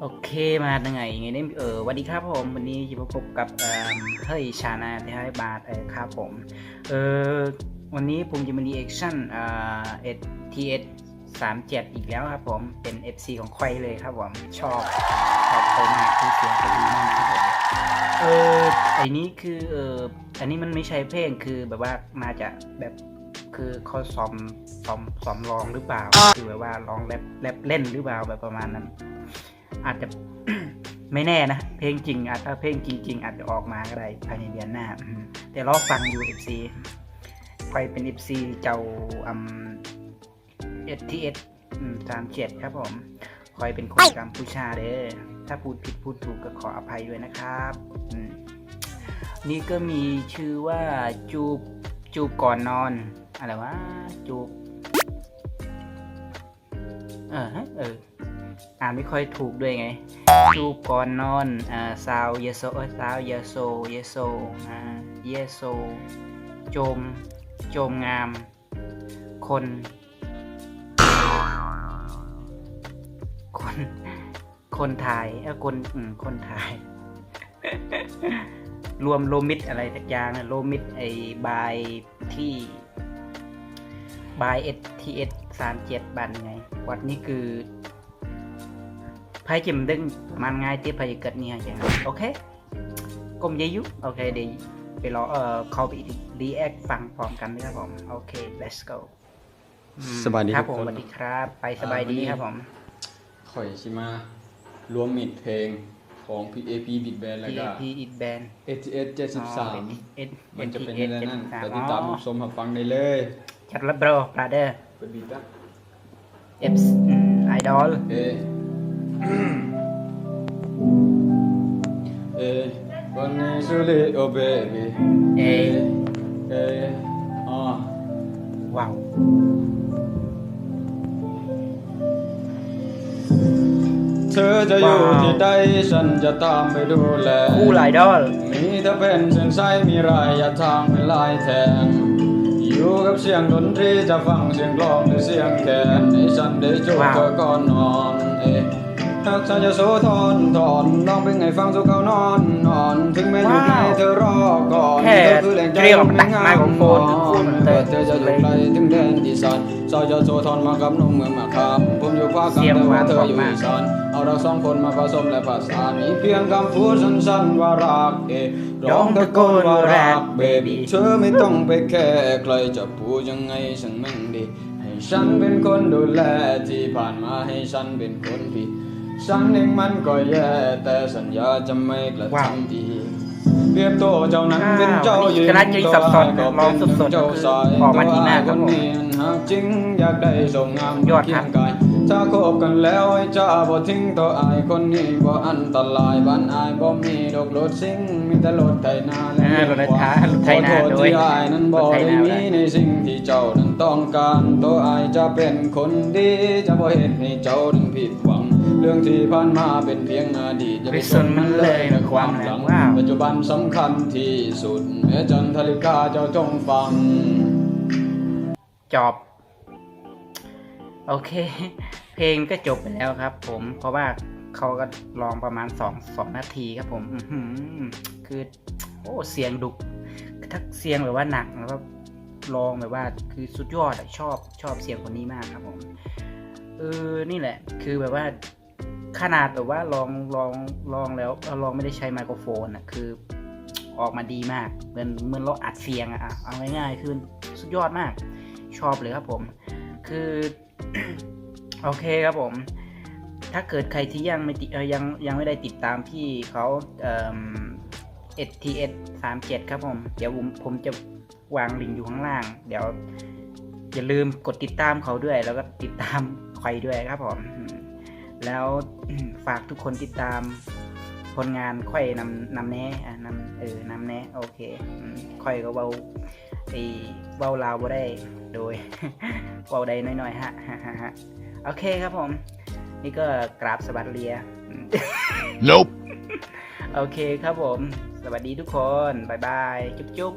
โอเคมายังไงไงเนี่ยเออวัสดีครับผมวันนี้จะมาพบกับเฮ้ยชานาที่ให้บาทครับผมเออวันนี้ผมจะมารีแอคชั่นเอ่อเอทีเอสสามเจ็ดอีกแล้วครับผมเป็น FC ของควายเลยครับผมชอบชอบเขามากคือเสียงเขาดีมากครับผมเออไอนี้คือเอออันนี้มันไม่ใช่เพลงคือแบบว่ามาจากแบบคือเขาซ้อมซ้อมซ้อมร้องหรือเปล่า คือแบบว่าร้องแรปแรปเล่นหรือเปล่าแบบประมาณนั้น อาจจะไม่แน่นะ เพลงจริงอาจถ้าเพลงจริง ๆ อาจจะออกมาก็ได้ภายในเดือนหน้า แต่รอฟังอยู่ FC ใครเป็น FC เจ้าอืมเอสทีเอสามเจ็ดครับผม คอยเป็นคนกัมพูชาเด้อถ้าพูดผิดพูดถูกก็ขออภัยด้วยนะครับนี่ก็มีชื่อว่าจูบจูบก่อนนอน อะไรวะจูบ เออเออ อ่านไม่ค่อยถูกด้วยไงจูบก่อนนอนอ่าซาวเยโซซาวเยโซเยโซอ่าเยโซโจม โจมงาม คน คน คนถ่ายเออคนอืมคนถ่ายรวมโลมิดอะไรสักอย่างนะโลมิดไอ้บายที่บายเอสทีเอสสามเจ็ดบันไง วัดนี้คือ ไพ่จิมดึงมันง่ายที่ไพ่เกิดเนี่ยอย่างโอเคกลมเยยุโอเคเดี๋ยวไปรอเอ่อเข้าไปรีแอคฟังพร้อมกันนะครับผมโอเค let's go อืมสบายดีครับทุผกมคนสวัสดีครับ ไปสบายดีอ่าวันนี้ครับผมข่อยชิมารวมมิดเพลงของ PAP Big Band แล้วก็ PAP it band ATS 73 มันจะเป็นอะไรนั่นไปติดตามรับชมรับฟังได้เลยจัดละ bro brother เปิดบีทปะ F อืม idol เอเอวันนี้สุริโอเบบี เอเออ๋อว้าวเธอจะอยู่ที่ใดฉันจะตามไปดูแล คู่ไลดอลมีเธอเป็นเส้นสายมีรายทางเป็นลายแทง อยู่กับเสียงดนตรีจะฟังเสียงกลองหรือเสียงแคนให้ฉันได้จูบเธอก่อนนอนเอ๊ะหากฉันจะโซทอนทอนลองเป็นไงฟังสุขเขานอนนอน ถึงแม้อยู่ไหนเธอรอก่อนแค่เธอคือแหล่งใจเรียกของตัดไมโครโฟนนพูดเหมือนเดิเธอมเธอจะอยู่ไกลถึงแดนที่สันสาวจะโซทอนมากับนมเมืองมาคำผมอยู่ภาคกลางเสียงแต่หวาว่านเธออยู่มากอีสานเอาเราสองคนมาผสมและผสานมีเพียงคำพูดสั้นๆว่ารักเอร้องตะโกนว่ารักเบบี้เธอไม่ต้องไปแค่ใครจะพูดยังไงฉันมั่งดีให้ฉันเป็นคนดูแลที่ผ่านมาให้ฉันเป็นคนผิด ฉันเองมันก็แย่แต่สัญญาจะไม่กระว้าวทำอีกเปรียบตัวเจ้านั้นเป็นเจ้าหญิงคณะจะสับสนตัวร้องสดๆเจ้าสายออกมาที่หน้าตัวครับผมคนนี้หากจริงอยากได้ส่งงามยอดเคีครัยบงกายถ้าคบกันแล้วให้จ้าบ่ทิ้งตัวอายคนนี้บ่อันตรายบ้านอายบ่มีดอกรถซิ่งมีแต่รถไถนาและอ่ารถไถนารถไถนาขอโทษด้วยที่อายนั้นบ่รถไถได้นามีในสิ่งที่เจ้านั้นต้องการตัวอายจะเป็นคนดีจะบ่เห็นให้เจ้านั้นผิดหวัง เรื่องที่ผ่านมาเป็นเพียงอดีตอย่าไปไปสนมันเลยนะความหลังว้าวปัจจุบันสำคัญที่สุดแม้จันทริกาเจ้าจงฟัง จบ โอเค เพลงก็จบไปแล้วครับ ผมเพราะว่าเขาก็ลองประมาณสองสองนาทีครับผมอื้อหือคือ โอ้เสียงดุทักเสียงแบบว่าหนักแล้วก็ลองแบบว่าคือสุดยอดอะชอบชอบเสียงคนนี้มากครับผมเออนี่แหละ คือแบบว่า ขนาดแบบว่าลองลองลองแล้วเออลองไม่ได้ใช้ไมโครโฟนอะคือออกมาดีมากเหมือนเหมือนเราอัดเสียงอะอะเอาง่ายๆคือสุดยอดมาก ชอบเลยครับผม คือโอเคครับผม ถ้าเกิดใครที่ยังไม่ติยังยังไม่ได้ติดตามพี่เขาเอ่อ STS 37ครับผม เดี๋ยวผมผมจะวางลิงก์อยู่ข้างล่าง เดี๋ยวอย่าลืมกดติดตามเขาด้วย แล้วก็ติดตามใครด้วยครับผม แล้วฝากทุกคนติดตามผลงานค่อยนำนำแน่อะนำเออนำแน่โอเคอืมค่อยก็เบาไอเบาลาวบ่ได้โดยเบาได้น้อยๆฮะฮะฮะฮะโอเคครับผม นี่ก็กราบสวัสดียอืม Nope. โอเคครับผม สวัสดีทุกคน บ๊ายบาย จุ๊บจุ๊บ